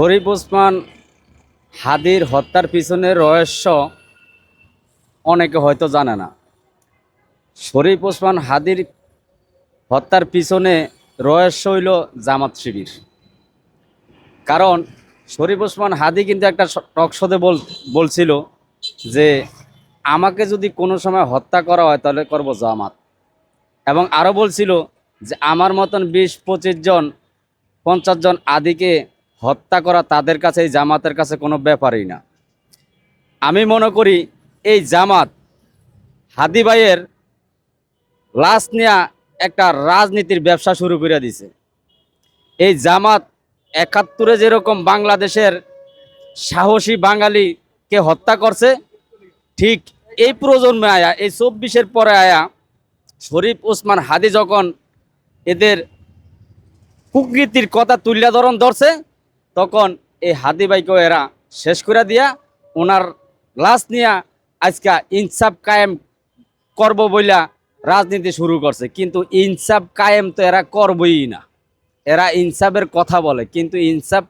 শরীফ ওসমান হাদির হত্যার পিছনে রহস্য অনেকে হয়তো জানে না। শরীফ ওসমান হাদির হত্যার পিছনে রহস্য হইল জামাত শিবির। কারণ শরীফ ওসমান হাদি কিন্তু একটা টকশোতে বল বলছিল যে, আমাকে যদি কোনো সময় হত্যা করা হয় তাহলে করব জামাত। এবং আরও বলছিল যে, আমার মতন বিশ পঁচিশ জন, পঞ্চাশ জন আদিকে হত্যা করা তাদের কাছে, এই জামাতের কাছে কোনো ব্যাপারই না। আমি মনে করি এই জামাত হাদি ভাইয়ের লাশ নেয়া একটা রাজনীতির ব্যবসা শুরু করে দিছে। এই জামাত একাত্তরে যেরকম বাংলাদেশের সাহসী বাঙালিকে হত্যা করছে, ঠিক এই প্রজন্মে আয়া, এই চব্বিশের পরে আয়া শরীফ ওসমান হাদি যখন এদের কুকৃতির কথা তুলিয়া ধরন ধরছে তখন এই হাদি বাইকেও এরা শেষ করে দিয়া ওনার লাশ নিয়া আজকা ইনসাফ কায়েম করব বইলা রাজনীতি শুরু করছে। কিন্তু ইনসাফ কায়েম তো এরা করবই না। এরা ইনসাফের কথা বলে, কিন্তু ইনসাফ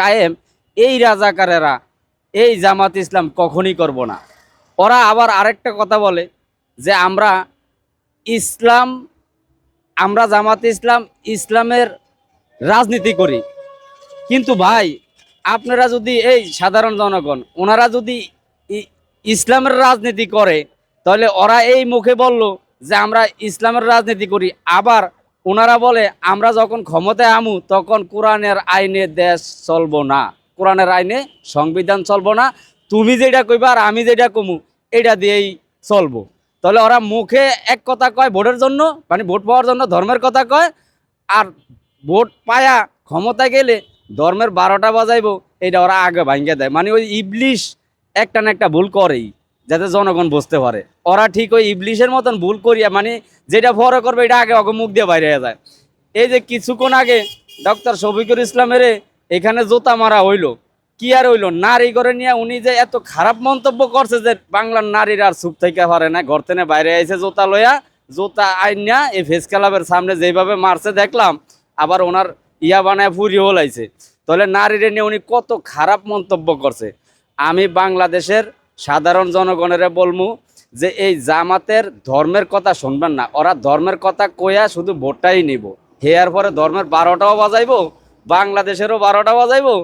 কায়েম এই রাজাকারেরা, এই জামাত ইসলাম কখনই করব না। ওরা আবার আরেকটা কথা বলে যে আমরা ইসলাম, আমরা জামাত ইসলাম ইসলামের রাজনীতি করি। কিন্তু ভাই, আপনারা যদি এই সাধারণ জনগণ, ওনারা যদি ইসলামের রাজনীতি করে, তাহলে ওরা এই মুখে বলল যে আমরা ইসলামের রাজনীতি করি। আবার ওনারা বলে, আমরা যখন ক্ষমতায় আমু, তখন কোরআনের আইনে দেশ চলব না। কোরআনের আইনে সংবিধান চলব না। তুমি যেটা কইবা আর আমি যেটা কমু, এটা দিয়েই চলবো। তাহলে ওরা মুখে এক কথা কয় ভোটের জন্য মানে ভোট পাওয়ার জন্য ধর্মের কথা কয়, আর ভোট পায়া ক্ষমতায় গেলে ধর্মের বারোটা বাজাইবো এটা ওরা আগে ভাঙ্গে দেয়। মানে ওই ইবলিশ একটা না একটা ভুল করেই, যাতে জনগণ বুঝতে পারে। ওরা ঠিক ওই ইবলিশের মতন ভুল করিয়া মানে যেটা পরে করবে, এটা আগে অগে মুখ দিয়ে বাইরে যায়। এই যে কিছুক্ষণ আগে ডক্টর শফিকুর ইসলামের এখানে জোতা মারা হইল, কি আর হইল? নারী করে নিয়ে উনি যে এত খারাপ মন্তব্য করছে যে বাংলার নারীর আর চুপ থেকে পারে না, ঘর থেকে বাইরে আইছে জোতা লইয়া, জোতা আইন আইনা এই ফেস ক্লাবের সামনে যেভাবে মারছে, দেখলাম। আবার ওনার ইয়া বানায় ফুরি হলাইছে। তাহলে নারীরে নিয়ে উনি কত খারাপ মন্তব্য করছে। আমি বাংলাদেশের সাধারণ জনগণের বলমু যে এই জামাতের ধর্মের কথা শুনবেন না। ওরা ধর্মের কথা কইয়া শুধু ভোটটাই নিব। হেয়ার পরে ধর্মের বারোটাও বাজাইবো, বাংলাদেশেরও বারোটা বাজাইবো।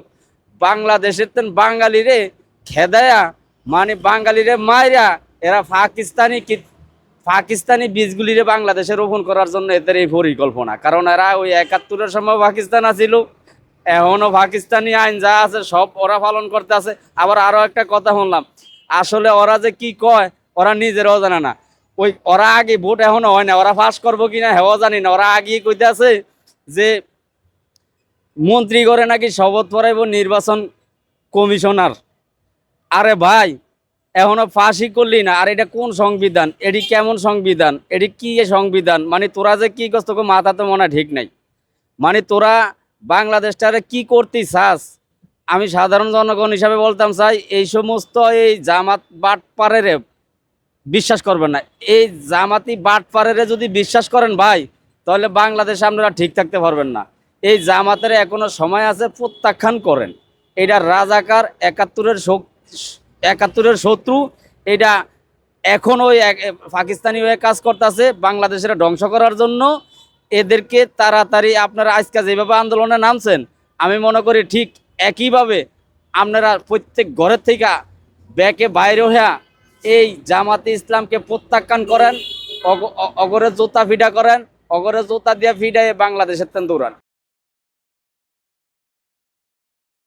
বাংলাদেশের তেন বাঙালিরে খেদায়া মানে বাঙালিরে মাইরা, এরা পাকিস্তানি পাকিস্তানি বীজগুলিরে বাংলাদেশে রোপণ করার জন্য এদের এই পরিকল্পনা। কারণ এরা ওই একাত্তরের সময় পাকিস্তান আছিল এখনও পাকিস্তানি আইন যা আছে সব ওরা পালন করতে আছে। আবার আরও একটা কথা শুনলাম, আসলে ওরা যে কি কয়, ওরা নিজেরাও জানে না। ওই ওরা আগে ভোট এখনও হয় না, ওরা পাস করব কিনা হেও জানি না। ওরা আগে কইতে আছে যে মন্ত্রী করে নাকি শপথ পড়াইব নির্বাচন কমিশনার। আরে ভাই এখনও ফাঁসি করলি না। আর এটা কোন সংবিধান? এটি কেমন সংবিধান? এটি কি সংবিধান? মানে তোরা যে কি করছ মাথা তো মনে ঠিক নাই। মানে তোরা বাংলাদেশটারে কি করতে চাস আমি সাধারণ জনগণ হিসাবে বলতাম, চাই এই সমস্ত এই জামাত বাটপাড়ের বিশ্বাস করবেন না। এই জামাতি বাটপাড়ের যদি বিশ্বাস করেন ভাই, তাহলে বাংলাদেশে আপনারা ঠিক থাকতে পারবেন না। এই জামাতের এখনও সময় আছে প্রত্যাখ্যান করেন। এটা রাজাকার একাত্তরের শক- একাত্তরের শত্রু। এটা এখন ওই পাকিস্তানি হয়ে কাজ করতেছে, বাংলাদেশের ধ্বংস করার জন্য। এদেরকে তাড়াতাড়ি আপনারা আজকে যেভাবে আন্দোলনে নামছেন, আমি মনে করি ঠিক একইভাবে আপনারা প্রত্যেক ঘরের থেকে ব্যাকে বাইরে হইয়া এই জামাতে ইসলামকে প্রত্যাখ্যান করেন অগরে জোতা ফিডা করেন অগরে জোতা দিয়া ফিডায় বাংলাদেশের তেন দৌড়ান।